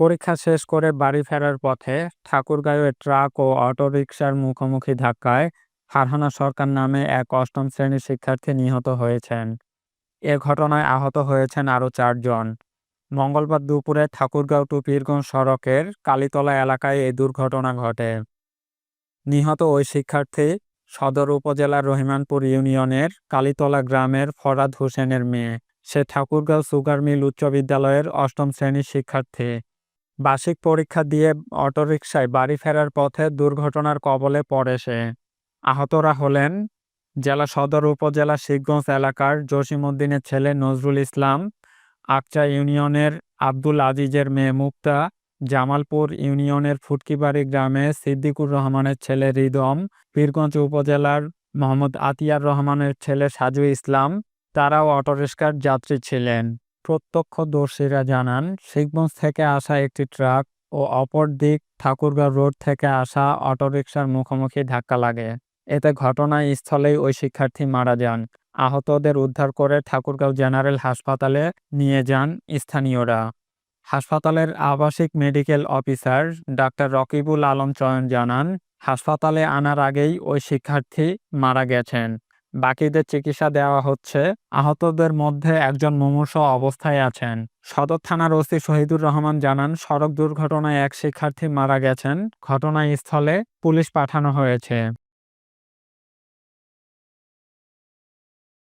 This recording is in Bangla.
পরীক্ষা শেষ করে বাড়ি ফেরার পথে ঠাকুরগাঁওয়ে ট্রাক ও অটোরিকশার মুখোমুখি ধাক্কায় ফারহানা সরকার নামে এক অষ্টম শ্রেণির শিক্ষার্থী নিহত হয়েছেন। এ ঘটনায় আহত হয়েছেন আরও চারজন। মঙ্গলবার দুপুরে ঠাকুরগাঁও টু পীরগঞ্জ সড়কের কালীতলা এলাকায় এই দুর্ঘটনা ঘটে। নিহত ওই শিক্ষার্থী সদর উপজেলার রহিমানপুর ইউনিয়নের কালীতলা গ্রামের ফরাদ হোসেনের মেয়ে। সে ঠাকুরগাঁও সুগার মিল উচ্চ বিদ্যালয়ের অষ্টম শ্রেণির শিক্ষার্থী। বার্ষিক পরীক্ষা দিয়ে অটোরিকশায় বাড়ি ফেরার পথে দুর্ঘটনার কবলে পড়ে সে। আহতরা হলেন জেলা সদর উপজেলা শিখগঞ্জ এলাকার জসিমউদ্দিনের ছেলে নজরুল ইসলাম, আকচা ইউনিয়নের আব্দুল আজিজের মেয়ে মুক্তা, জামালপুর ইউনিয়নের ফুটকিবাড়ি গ্রামে সিদ্দিকুর রহমানের ছেলে রিদম, পীরগঞ্জ উপজেলার মোহাম্মদ আতিয়ার রহমানের ছেলে সাজু ইসলাম, তারাও অটোরিকশার যাত্রী ছিলেন। প্রত্যক্ষদর্শীরা জানান, শিখগঞ্জ থেকে আসা একটি ট্রাক ও অপর দিক ঠাকুরগাঁও রোড থেকে আসা অটোরিকশার মুখোমুখি ধাক্কা লাগে। এতে ঘটনাস্থলেই ওই শিক্ষার্থী মারা যান। আহতদের উদ্ধার করে ঠাকুরগাঁও জেনারেল হাসপাতালে নিয়ে যান স্থানীয়রা। হাসপাতালের আবাসিক medical officer doctor Rakibul Alam Chayan জানান, হাসপাতালে আনার আগেই ওই শিক্ষার্থী মারা গেছেন। বাকিদের চিকিৎসা দেওয়া হচ্ছে। আহতদের মধ্যে একজন মুমূর্ষ অবস্থায় আছেন। সদর থানার ওসি শহীদুর রহমান জানান, সড়ক দুর্ঘটনায় এক শিক্ষার্থী মারা গেছেন। ঘটনাস্থলে পুলিশ পাঠানো হয়েছে।